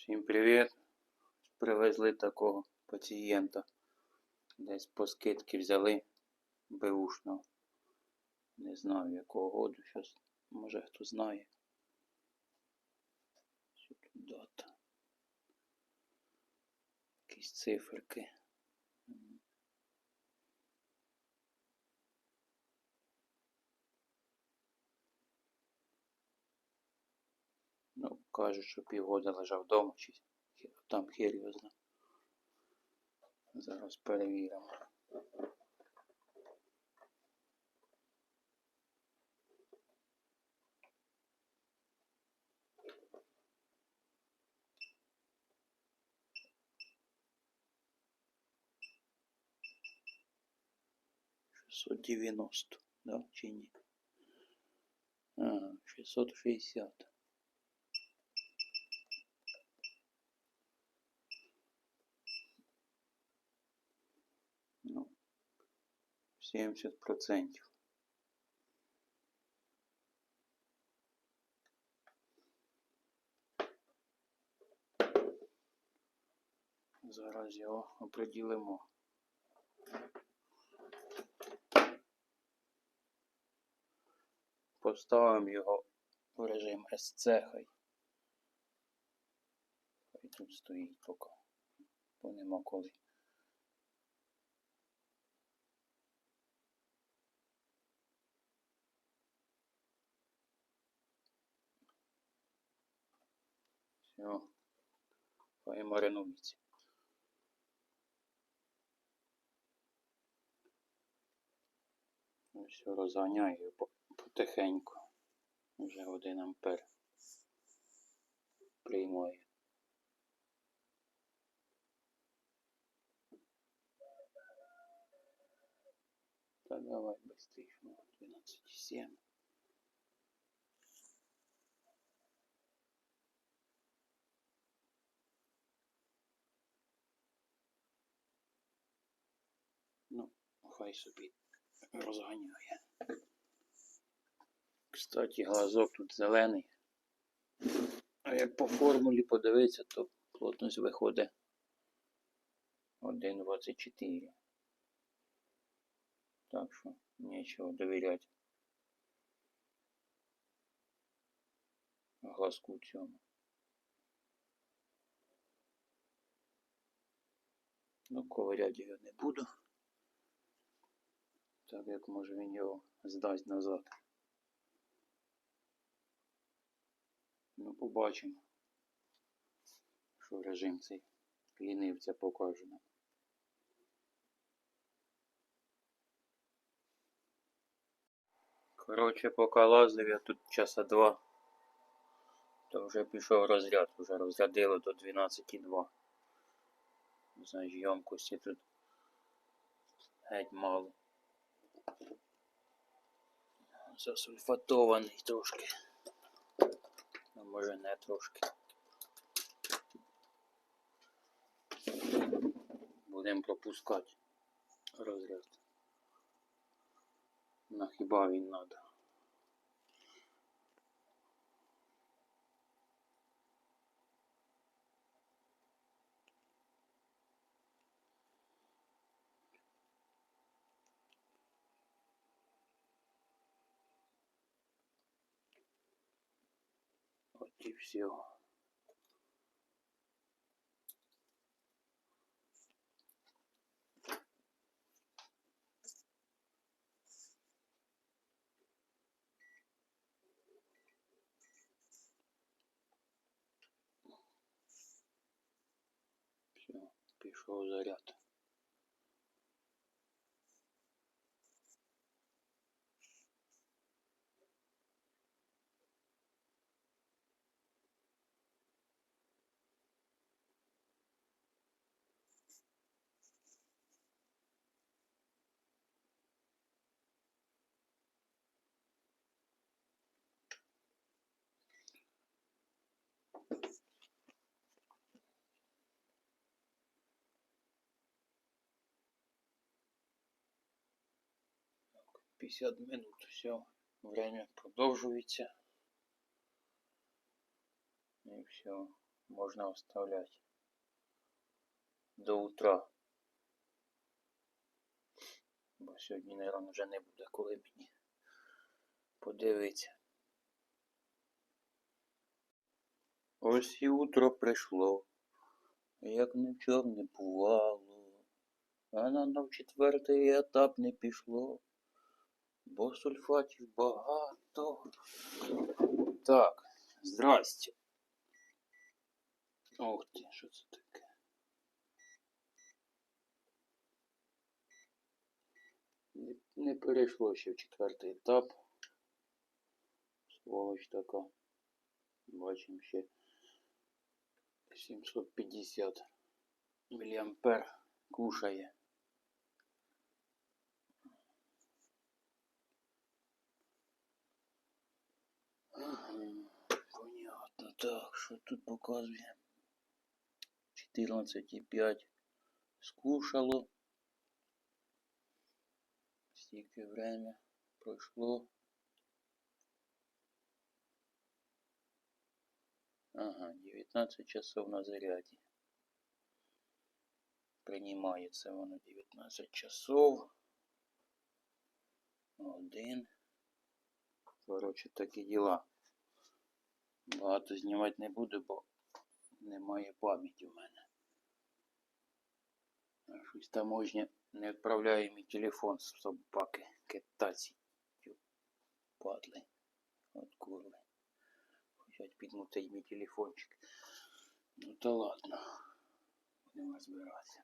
Всім привіт! Привезли такого пацієнта. Десь по скидки взяли беушного. Не знаю якого году. зараз, може хто знає. Що тут дата? Якісь циферки. кажуть, що півгода лежав вдома, чи хі- там хер його зна. Зараз перевіримо. Шестьсот девяносто, да, чи ні? Ага, шестьсот шестьдесят. 70%. Зараз його оприділимо. Поставимо його в режим СЦ хай. Хай тут стоїть поки. Бо нема коли. Хай маринується. Ну, Все, розганяю потихеньку. Вже один ампер приймає. Та давай быстрее, ну, 12,7. Ну, хай собі розганяє. Кстати, глазок тут зелений. А як по формулі подивитися, то плотність виходить 1,24. Так що нічого довіряти. Глазку цьому. Ну, ковиряти його не буду. Так як може він його здасть назад. Ну, побачимо, що режим цей лінивця покаже нам. Коротше, поки лазив я тут часа два, то вже пішов розряд, вже розрядило до 12,2. Значить, ємкості тут геть мало. Засульфатований трошки. А може не трошки. Будемо пропускати розряд. На хіба він надо. І все. Все, пішов заряд. Пятьдесят минут, все, время продовжується. І все, можна оставляти до утра. Бо сьогодні, мабуть, вже не буде коли мені подивитися. Ось і утро прийшло, як ні в чому не бувало, а на четвертий етап не пішло, бо сульфатів багато. Так, здрасте. Ох ти, що це таке? Не, перейшло ще в четвертий етап. Сволоч така. Бачимо ще 750 міліампер кушає. Понятно. Так, що тут показує? 14,5 скушало. Стільки время пройшло. Ага, 19 часов на заряді. Приймається воно 19 часов. Один. Коротше, такі діла. Багато знімати не буду, бо немає пам'яті в мене. Щось таможня не відправляє мій телефон з собаки китайці. Падли. От курви. Хочуть підмути мій телефончик. Ну то ладно. Будемо розбиратися.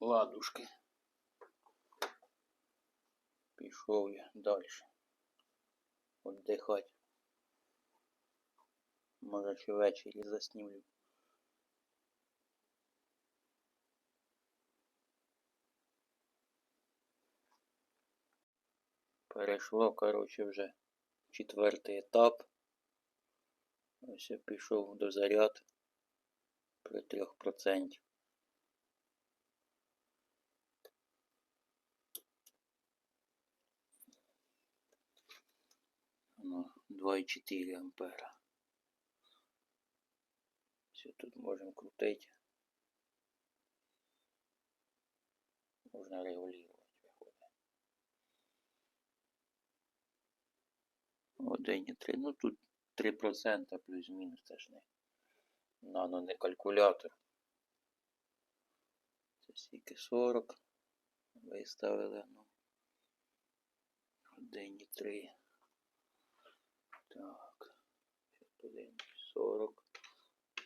Ладушки. Пішов я далі. Отдихати. Може ще ввечері заснімлю. Перейшло, коротше, вже четвертий етап. Ось я пішов до заряд при 3%. Ну, 2,4 ампера. Все тут. Можна регулювати виходить. Один і три. Ну тут 3% плюс-мінус теж не. Нано не калькулятор. Це стільки 40. Виставили, ну. Один і три. Так. Один 40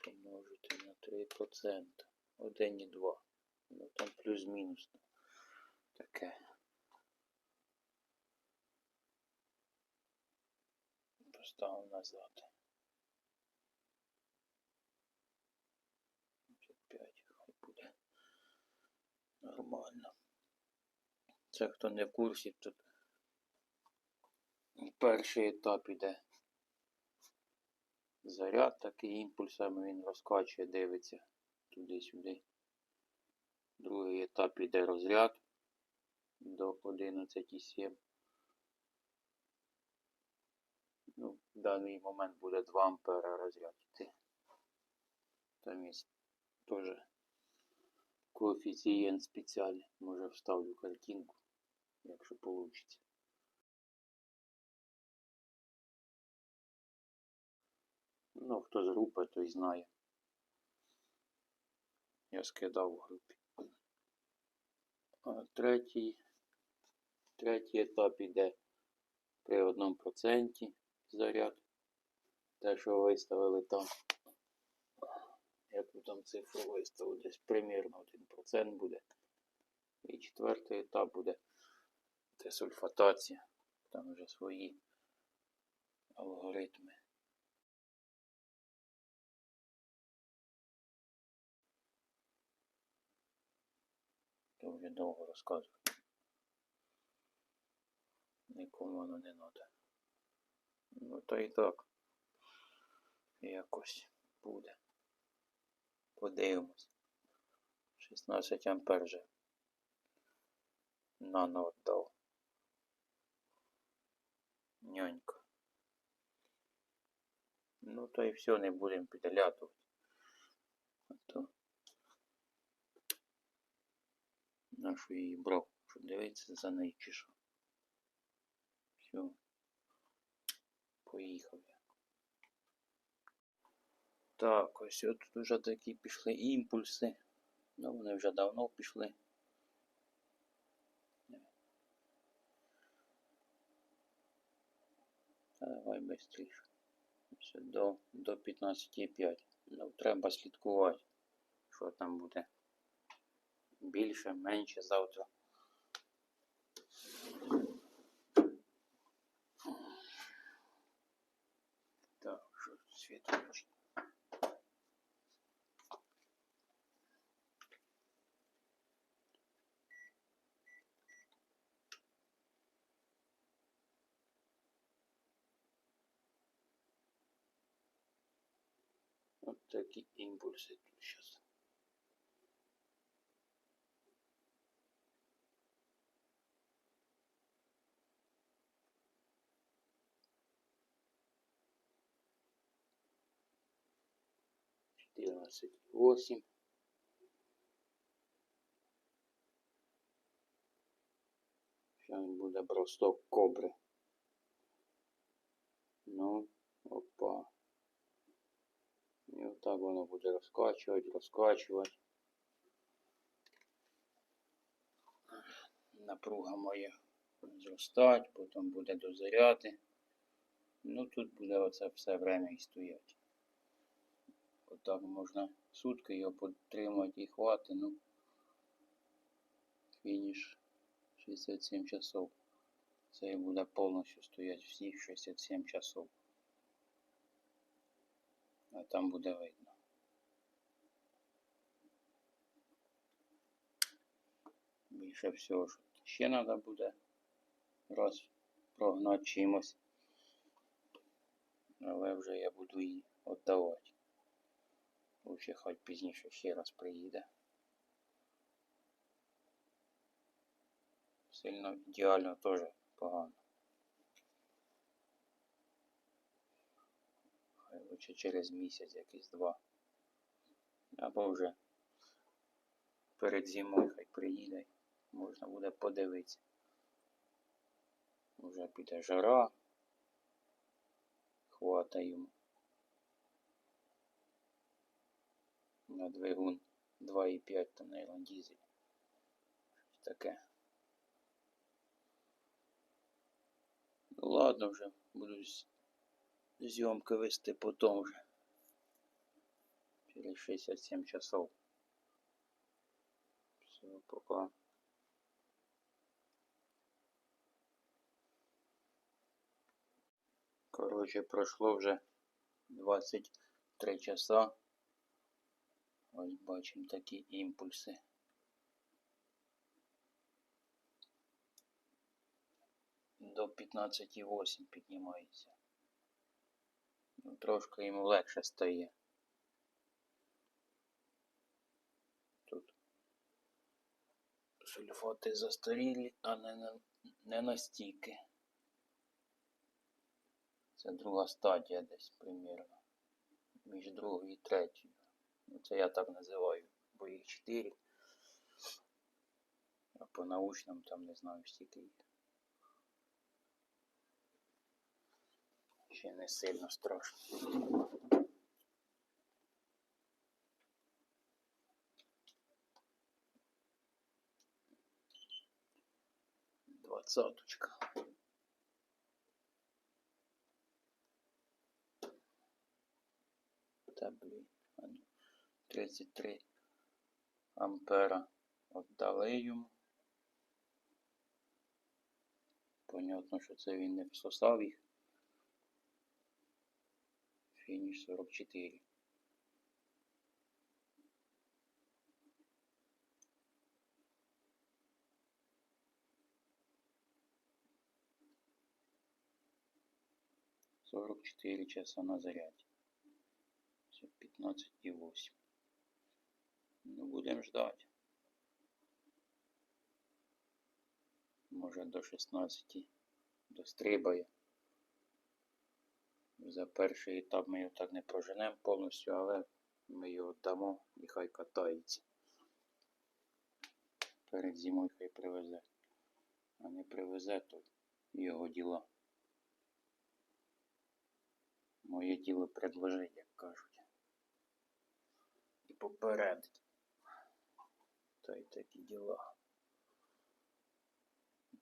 помножити на 3%. Один і два. Ну там плюс-мінус. Таке. Поставив назад. 5 хай буде. Нормально. Це хто не в курсі, тут перший етап іде заряд такий імпульсами він розкачує, дивиться туди-сюди. Другий етап іде розряд до 11,7. Ну, в даний момент буде 2 ампера розряд йти. Там є теж коефіцієнт спеціальний. Може вставлю картинку, якщо вийде. Ну, хто з групи, той знає. Я скидав у групі. Третій, третій етап іде при 1% заряд. Те, що виставили там. Яку там цифру виставили, десь примірно 1% буде. І четвертий етап буде десульфатація. Там вже свої алгоритми. Вже довго розказувати. Нікому воно не треба. Ну то і так. Якось буде. Подивимось. 16 ампер вже нано отдав. Нянька. Ну то і все, не будемо підлятувати. Нашу її брав, щоб дивитися за нею чи що. Все. Поїхав я. Так, ось от тут вже такі пішли імпульси. Ну, вони вже давно пішли. Давай. Все, до, до 15,5. Ну, треба слідкувати, що там буде більше, менше завтра. Так, що тут світ включить? Вот такие тут сейчас. Четырнадцать восемь. Сейчас буде бросток кобри. Ну, опа. І отак воно буде розкачувати, розкачувати. Напруга моя зростати, потім буде дозаряти. Ну тут буде оце все время і стояти. Отак можна сутки його підтримати і хвати, ну фініш 67 часов. Це і буде повністю стояти всі 67 часов. А там буде видно. Більше всього, що ще треба буде раз прогнати чимось. Але вже я буду її віддавати. Лучше хоч пізніше ще раз приїде. Сильно ідеально теж погано. Хай лучше через місяць якийсь два. Або вже перед зимою хай приїде. Можна буде подивитися. Вже піде жара. Хвата йому. На двигун 2,5 там на дізель. Щось таке. Ну ладно вже, буду зйомки вести потом вже. Через 67 часов. Все, пока. Короче, пройшло вже 23 часа. Ось бачимо такі імпульси. До 15,8 піднімається. Ну, трошки йому легше стає. Тут сульфати застарілі, а не, на- не настільки. Це друга стадія десь примірно. Між другою і третьою. Ну, це я так називаю, бо їх чотири. А по научному там не знаю стільки. Ще не сильно страшно. Двадцаточка. Та блін. А ну, 33 ампера віддали йому. Понятно, що це він не всосав їх. Фініш 44. Сорок четыре часа на заряде. Все, 15 и 8. Ну, будем ждать. Може до 16 дострибає. За перший етап ми його так не проженемо повністю, але ми його дамо і хай катається. Перед зимою хай привезе. А не привезе, то його діла. Моє діло предложить, як кажуть. І попередить. Та й такі діла.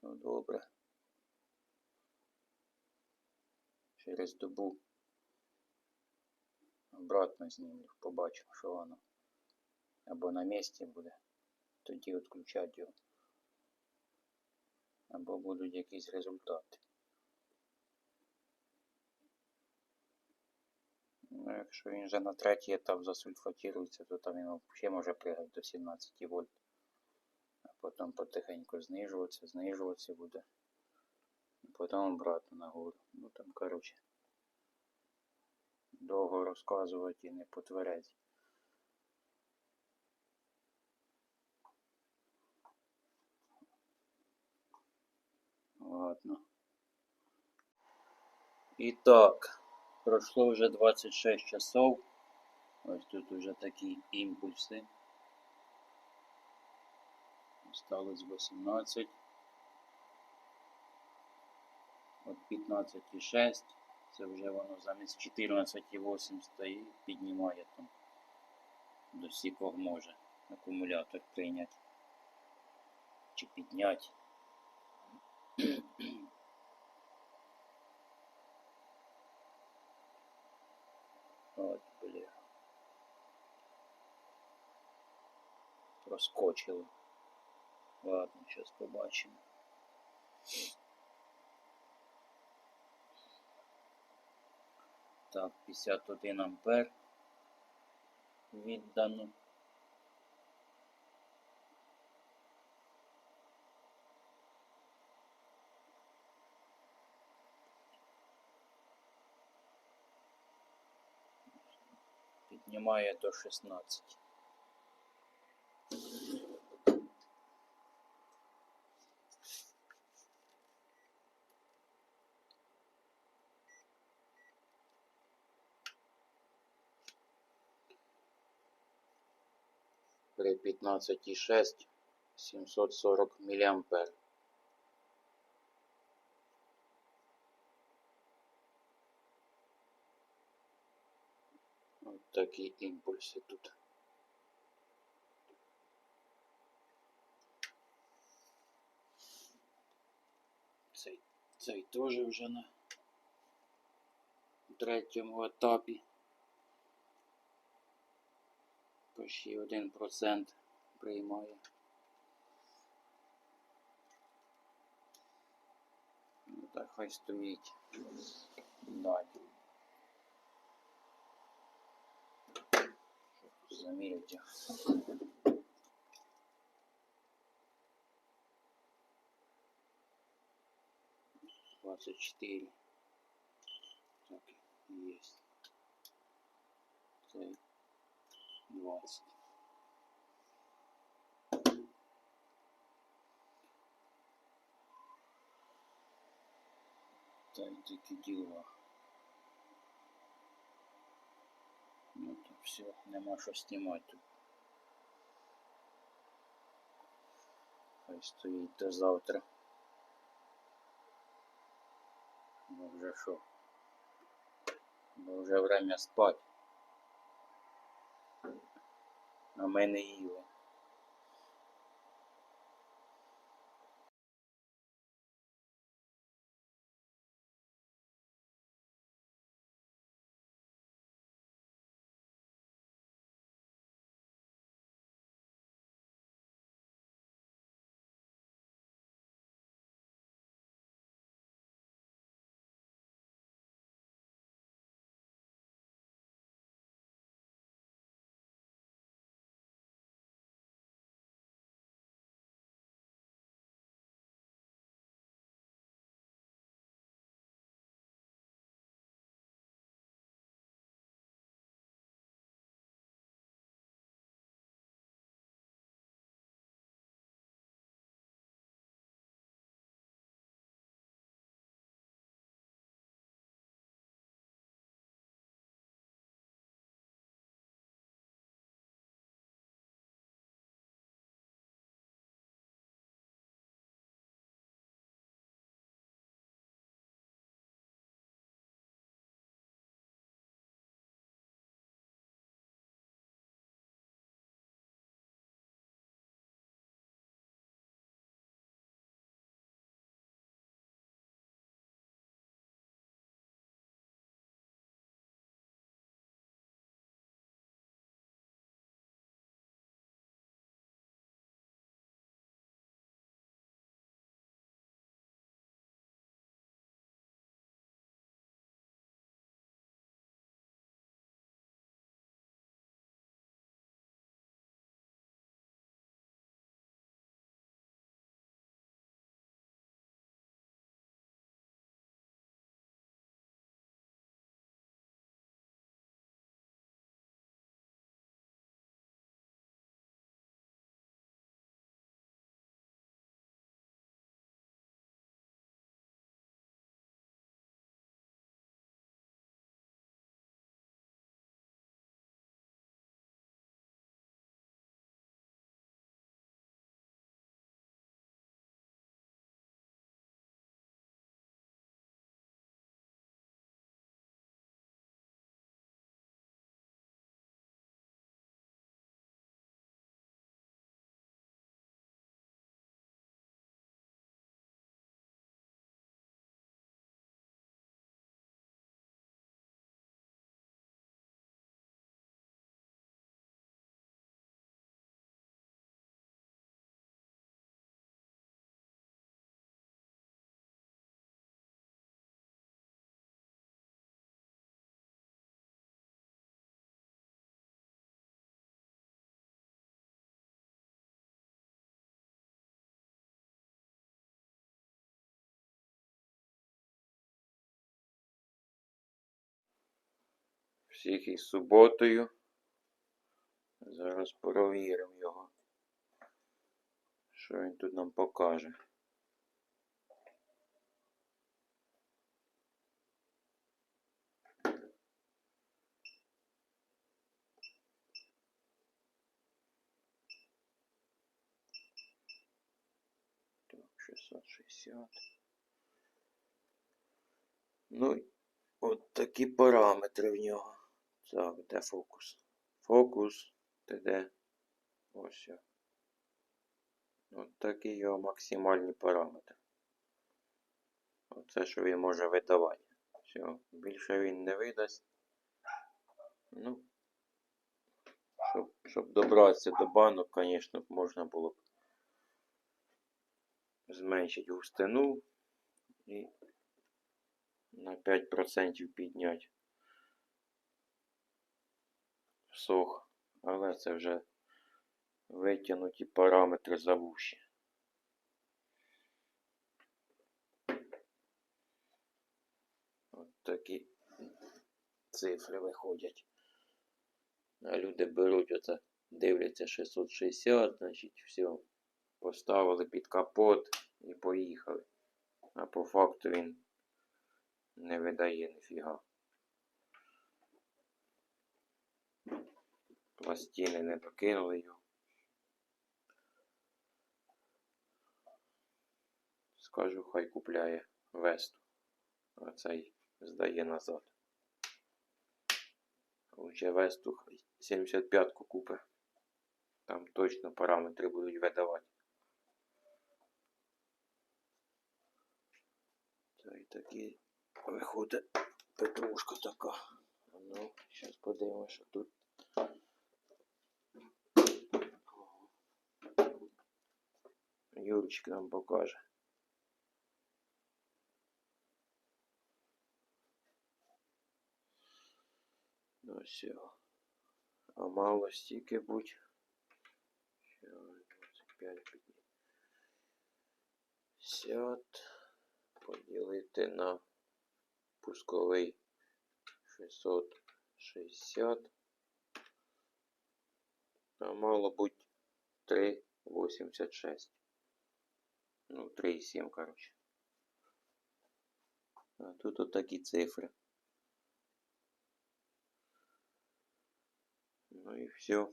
Ну добре. Через добу обратно знімлю, побачимо, що воно. Або на місці буде. Тоді відключати його. Або будуть якісь результати. Ну, якщо він вже на третій етап засульфатирується, то там він взагалі може пригати до 17 вольт. А потім потихеньку знижуватися, знижуватися буде. І потім обратно нагору. Ну там, коротше. Довго розказувати і не потверезі. Ладно. І так, пройшло вже 26 часов. Ось тут уже такі імпульси. Осталось 18. От 15,6. Це вже воно замість 14,8 стоїть, піднімає там. До сікого може акумулятор прийняти. Чи підняти. От, бля. Проскочили. Ладно, сейчас побачимо. Так, 51 ампер віддано. Піднімає до 16. При 15,6 740 мА. От такі імпульси тут. Цей, цей теж вже на третьому етапі. Почти 1% приймає. Ну так хай стоїть. Далі. Заміряти. Двадцать четыре. Так, есть. Цей 20. Та й такі діла. Ну то все, нема що знімати тут. Хай стоїть до завтра. Бо вже що? Бо вже время спать. А ми не Всіх із суботою. Зараз провіримо його. Що він тут нам покаже. Так, 660. Ну, от такі параметри в нього. Так, де фокус? Фокус, ти де? Ось. От такі його максимальні параметри. Оце, що він може видавати. Все, більше він не видасть. Ну, щоб, щоб добратися до банок, звісно, можна було б зменшити густину і на 5% підняти сох. Але це вже витягнуті параметри завуші. От такі цифри виходять. А люди беруть оце, дивляться 660, значить все, поставили під капот і поїхали. А по факту він не видає ніфіга. Пластини не докинули його. Скажу, хай купляє весту. А цей здає назад. Лучше весту хай 75-ку купи. Там точно параметри будуть видавати. Це і такі виходить петрушка така. Ну, зараз подивимося, що тут. Юрчик нам покаже. Ну все. А мало стільки будь. Ще 25 50 поділити на пусковий 660. А мало бути 3,86. Ну, 3,7, короче. А тут от такі цифри. Ну і все.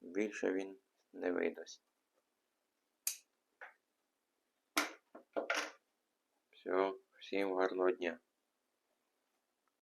Більше він не видасть. Все, всім гарного дня.